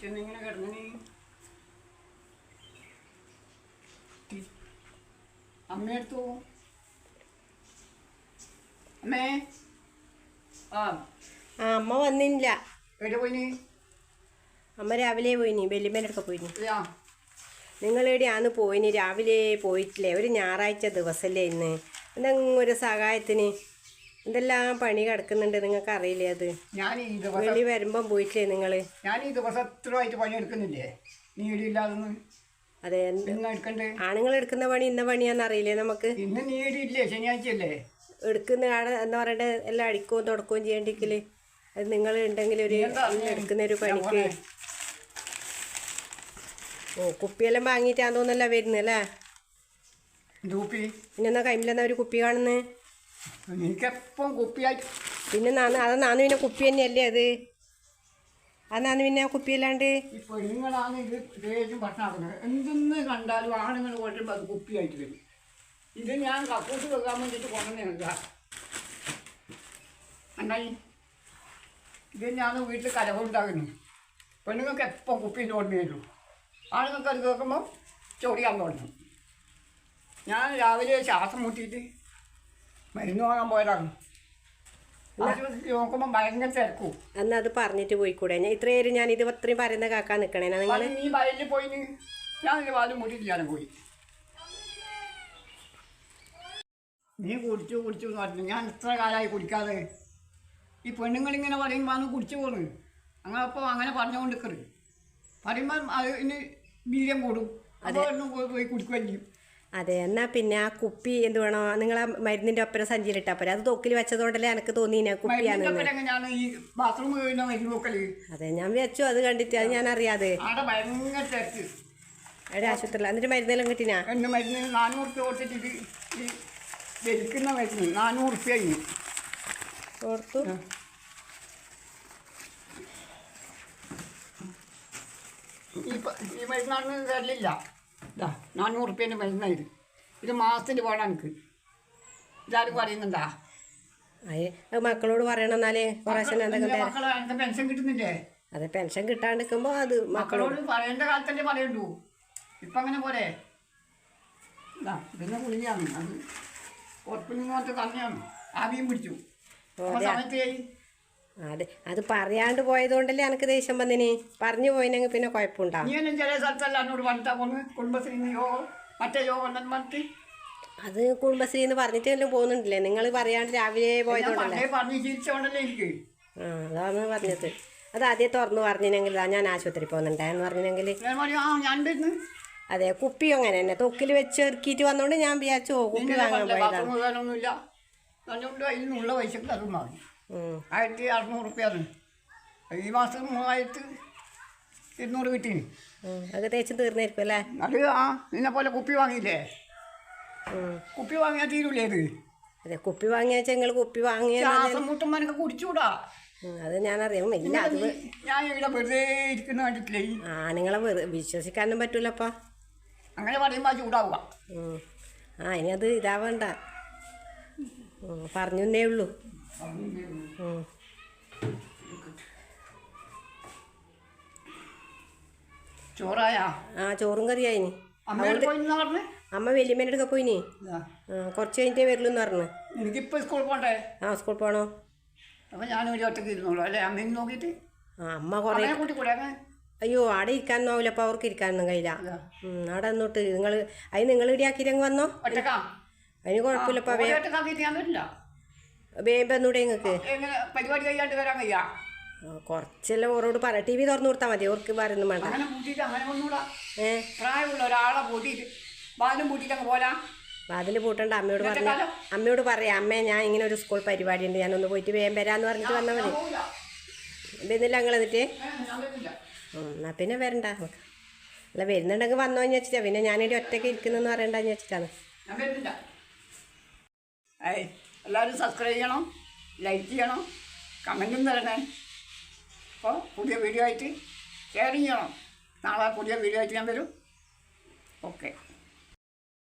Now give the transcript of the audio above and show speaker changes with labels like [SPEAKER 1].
[SPEAKER 1] ചെന്നിങ്ങനെ കിടന്നിനി. അമ്മയെടുത്തു അമ്മേ. ആ.
[SPEAKER 2] അമ്മ വന്നില്ല.
[SPEAKER 1] എവിടെ പോയിനി?
[SPEAKER 2] അമ്മ രാവിലെ പോയിനി വെല്ലുമേലൊക്കെ പോയിനി. നിങ്ങളെവിടെയാന്ന് പോയിനി? രാവിലെ പോയിട്ടില്ലേ? ഒരു ഞായറാഴ്ച ദിവസമല്ലേ ഇന്ന്. എന്തെങ്കിലും ഒരു സഹായത്തിന് എന്തെല്ലാം പണി കിടക്കുന്നുണ്ട് നിങ്ങൾക്ക് അറിയില്ലേ അത്?
[SPEAKER 1] ഞാൻ ഈ ദിവസം
[SPEAKER 2] വെള്ളി വരുമ്പം പോയിട്ടില്ലേ നിങ്ങൾ
[SPEAKER 1] ഞാൻ ഈ ദിവസം എത്രയായിട്ട് നീ ഇടിയില്ലാതെന്ന്
[SPEAKER 2] അതെ എന്ത്
[SPEAKER 1] ഇന്ന് എടുക്കണ്ടേ?
[SPEAKER 2] ആണുങ്ങൾ എടുക്കുന്ന പണി ഇന്ന പണിയാന്ന് അറിയില്ലേ നമുക്ക്?
[SPEAKER 1] ഇന്ന്
[SPEAKER 2] എടുക്കുന്ന ആടെ എന്താ പറയണ്ടേ എല്ലാം അടിക്കുകയും തുടക്കുകയും ചെയ്യണ്ടെങ്കിൽ അത് നിങ്ങൾ ഉണ്ടെങ്കിൽ ഒരു എടുക്കുന്ന ഒരു പണിക്ക്.
[SPEAKER 1] പോണേ.
[SPEAKER 2] ഓ കുപ്പിയെല്ലാം വാങ്ങിയിട്ടാന്ന് തോന്നല്ല വരുന്നല്ലേ? പിന്നെന്നാ എന്നാ കൈമിലെന്നാ ഒരു കുപ്പി കാണുന്നത്
[SPEAKER 1] എനിക്കെപ്പം കുപ്പിയായി.
[SPEAKER 2] പിന്നെ നാന്ന് അത് നാന്ന് പിന്നെ കുപ്പി തന്നെയല്ലേ അത്? അത് നാന്ന് പിന്നെ കുപ്പിയല്ലാണ്ട്
[SPEAKER 1] പെണ്ണുങ്ങളാണ് ഇത് ദേശം ഭക്ഷണമാക്കുന്നത് എന്തെന്ന് കണ്ടാലും ആണുങ്ങൾ കൊണ്ടുമ്പോൾ അത് കുപ്പിയായിട്ട് വരും. ഇത് ഞാൻ കക്കൂസ് വെക്കാൻ വേണ്ടിട്ട് കൊണ്ടുവന്നില്ല ഇത് ഞാൻ വീട്ടിൽ കലവുണ്ടാകുന്നു പെണ്ണുങ്ങൾക്ക് എപ്പം കുപ്പി ഓർമ്മ വരും ആണുങ്ങൾക്ക് അത് കേൾക്കുമ്പോൾ ചൊടിയാൻ തുടങ്ങും. ഞാൻ രാവിലെ ശ്വാസം മുട്ടിയിട്ട് മരുന്ന് വാങ്ങാൻ പോയതാണ്. ആശുപത്രിയിൽ നോക്കുമ്പോൾ ഭയങ്കര തിരക്കും.
[SPEAKER 2] അന്ന് അത് പറഞ്ഞിട്ട് പോയിക്കൂടെ? ഞാൻ ഇത്രയേരും ഞാൻ ഇത് അത്രയും പറയുന്ന കാക്കാൻ നിൽക്കണേ നിങ്ങൾ
[SPEAKER 1] നീ വയലിൽ പോയി ഞാൻ ഇതിന് പാലും മുട്ടിട്ട് ഞാൻ പോയി. നീ കുടിച്ചു കുടിച്ചു എന്ന് പറഞ്ഞു ഞാൻ ഇത്ര കാലമായി കുടിക്കാതെ. ഈ പെണ്ണുങ്ങളിങ്ങനെ പറയുമ്പോൾ അന്ന് കുടിച്ചു പോണ് അങ്ങനെ അപ്പോൾ അങ്ങനെ പറഞ്ഞുകൊണ്ടിരിക്കരുത് അത് അതിന് വീര്യം കൂടും. അതൊന്നും പോയി കുടിക്കുകയും ചെയ്യും.
[SPEAKER 2] അതെ എന്നാ പിന്നെ ആ കുപ്പി എന്ത് വേണോ നിങ്ങൾ ആ മരുന്നിന്റെ ഒപ്പരം സഞ്ചിയിലിട്ടാ പോരെ. അത് തൊക്കിൽ വെച്ചതുകൊണ്ടല്ലേ എനിക്ക് തോന്നിനെ
[SPEAKER 1] കുപ്പിയാണ് മരുന്നിന്റെ
[SPEAKER 2] അതെ ഞാൻ വെച്ചു അത് കണ്ടിട്ട് അത് ഞാൻ അറിയാതെ അവിടെ ആശുപത്രിയിൽ എന്നിട്ട് മരുന്നെല്ലാം കിട്ടിനാ?
[SPEAKER 1] മരുന്ന് നാനൂറ് രൂപ കൊടുത്തിട്ട് ഇത് ഈ വലിക്കുന്ന മരുന്ന് നാനൂറ് റുപ്യ
[SPEAKER 2] ഓർത്തു.
[SPEAKER 1] ഈ മരുന്നാണ് തരലില്ല. ഇതാ നാനൂറ് റുപ്യേന്റെ മരുന്ന ഇത്. ഇത് മാസത്തിൽ വേണം എനിക്ക്. ഇതാരും പറയുന്നുണ്ടാ?
[SPEAKER 2] അത് മക്കളോട് പറയണം എന്നാലേ എന്തെങ്കിലും
[SPEAKER 1] മക്കളെ എനിക്ക് പെൻഷൻ കിട്ടുന്നില്ലേ?
[SPEAKER 2] അതെ പെൻഷൻ കിട്ടാണ്ടിരിക്കുമ്പോൾ അത് മക്കളോട്
[SPEAKER 1] പറയേണ്ട കാലത്തല്ലേ പറയണ്ടു ഇപ്പം അങ്ങനെ പോരെ. ഇതാ ഇതിന്റെ ഗുളികയാണ്. അത് ഉറപ്പിന് മാത്രം ആവിയും പിടിച്ചു. സമയത്ത്
[SPEAKER 2] അതെ അത് പറയാണ്ട് പോയതുകൊണ്ടല്ലേ എനിക്ക് ദേഷ്യം വന്നിന്? പറഞ്ഞു പോയിനെങ്കിൽ പിന്നെ കുഴപ്പമുണ്ടാവും
[SPEAKER 1] ചില സ്ഥലത്തല്ല എന്നോട് പോന്ന്. മറ്റേ പറഞ്ഞിട്ട്
[SPEAKER 2] അത് കുടുംബശ്രീ എന്ന് പറഞ്ഞിട്ട് പോകുന്നുണ്ടല്ലേ? നിങ്ങൾ പറയാണ്ട് രാവിലെ പോയതുകൊണ്ടല്ലേ? ആ അതാണ് പറഞ്ഞത്. അത് ആദ്യം തുറന്നു പറഞ്ഞിനെങ്കിൽ ആ ഞാൻ ആശുപത്രി പോകുന്നുണ്ടായെന്ന് പറഞ്ഞിനെങ്കിൽ.
[SPEAKER 1] ഞാൻ പറഞ്ഞു ആ ഞാൻ വരുന്നു
[SPEAKER 2] അതെ കുപ്പി അങ്ങനെ തന്നെ. തൊക്കിൽ വെച്ച് ഇറക്കിയിട്ട് വന്നോണ്ട് ഞാൻ വിചാരിച്ചു കുപ്പി വാങ്ങാൻ പോയതാണ്.
[SPEAKER 1] ആയിരത്തി അറുന്നൂറ് റുപ്യാണ് ഈ മാസം മൂവായിരത്തി ഇരുന്നൂറ് കിട്ടി.
[SPEAKER 2] അത് തേച്ച് തീർന്നായിരിക്കും അല്ലേ?
[SPEAKER 1] അത് ആ നിന്നെ പോലെ കുപ്പി വാങ്ങിയില്ലേ? കുപ്പി വാങ്ങിയാൽ തീരൂലേ ഇത്?
[SPEAKER 2] അതെ കുപ്പി വാങ്ങിയാൽ നിങ്ങൾ കുപ്പി
[SPEAKER 1] വാങ്ങിയാൽ കുടിച്ചുകൂടാ.
[SPEAKER 2] അത് ഞാനറിയാം. ഇല്ല അത്
[SPEAKER 1] ഞാൻ ഇവിടെ വെറുതെ ഇരിക്കുന്ന കണ്ടിട്ടില്ലേ? ഈ
[SPEAKER 2] ആണുങ്ങളെ വെറു വിശ്വസിക്കാനും പറ്റൂലപ്പാ.
[SPEAKER 1] അങ്ങനെ പറയുമ്പോൾ ചൂടാവുക.
[SPEAKER 2] ആ ഇനി അത് ഇതാവണ്ട. പറഞ്ഞേ ഉള്ളൂ.
[SPEAKER 1] ചോറായാ?
[SPEAKER 2] ആ ചോറും
[SPEAKER 1] കറിയായി
[SPEAKER 2] അമ്മ വലിയമ്മേന്റെ അടുക്ക പോയിനി. കുറച്ച് കഴിഞ്ഞിട്ടേ വരുള്ളൂ എന്ന് പറഞ്ഞു.
[SPEAKER 1] എനിക്കിപ്പോൾ സ്കൂളിൽ പോകണ്ടേ
[SPEAKER 2] ആ സ്കൂൾ പോകണോ
[SPEAKER 1] അപ്പം ഞാൻ ഒരു ഒറ്റയ്ക്ക് ഇരുന്നോളൂ. അല്ലേ? അമ്മയും നോക്കിയിട്ട്?
[SPEAKER 2] ആ അമ്മ കുറേ
[SPEAKER 1] കൂട്ടി കൂടെ
[SPEAKER 2] അയ്യോ അവിടെ ഇരിക്കാനൊന്നും ആവില്ല അപ്പോൾ അവർക്ക് ഇരിക്കാനൊന്നും കഴിയില്ല. അവിടെ നിന്നിട്ട്. നിങ്ങൾ അതിന് നിങ്ങൾ ഇടിയാക്കിയിരങ്ങ് വന്നോ? അതിന് കുഴപ്പമില്ലപ്പാ വേ
[SPEAKER 1] ഒറ്റക്കാക്കിയിട്ട് ഞാൻ വരില്ല
[SPEAKER 2] വേമ്പ ഒന്നൂടെ നിങ്ങൾക്ക്
[SPEAKER 1] പരിപാടി കഴിയാണ്ട് വരാൻ കഴിയ
[SPEAKER 2] കുറച്ചെല്ലാം ഓരോട് പറ. ടി വി തുറന്നു കൊടുത്താൽ മതി. ഓർക്ക് പറയുന്നു വേണ്ട
[SPEAKER 1] അങ്ങനെ പൂട്ടിയിട്ട് അങ്ങനെ ഒന്നുകൂടാ
[SPEAKER 2] ഏ?
[SPEAKER 1] പ്രായമുള്ള ഒരാളെ പൂട്ടിയിട്ട് ബാലും പൂട്ടിയിട്ട് അങ്ങ് പോരാ
[SPEAKER 2] വാതിൽ പൂട്ടണ്ട. അമ്മയോട് പറഞ്ഞു അമ്മയോട് പറയാം അമ്മേ ഞാൻ ഇങ്ങനെ ഒരു സ്കൂൾ പരിപാടി ഉണ്ട്. ഞാനൊന്ന് പോയിട്ട് വേഗം വരാന്ന് പറഞ്ഞിട്ട് വന്നാൽ മതി. വരുന്നില്ല നിങ്ങൾ എന്നിട്ട്? എന്നാ പിന്നെ വരണ്ട. നമുക്ക് അല്ല വരുന്നുണ്ടെങ്കിൽ വന്നോ എന്ന് വെച്ചിട്ടാ പിന്നെ ഞാനിവിടെ ഒറ്റയ്ക്ക് ഇരിക്കുന്നെന്ന് പറയണ്ടെന്ന് വെച്ചിട്ടാണ്
[SPEAKER 1] എല്ലാവരും സബ്സ്ക്രൈബ് ചെയ്യണം ലൈക്ക് ചെയ്യണം കമന്റും തരണേ. അപ്പോൾ പുതിയ വീഡിയോ ആയിട്ട് ഷെയർ ചെയ്യണം. നാളെ പുതിയ വീഡിയോ ആയിട്ട് ഞാൻ വരും. ഓക്കെ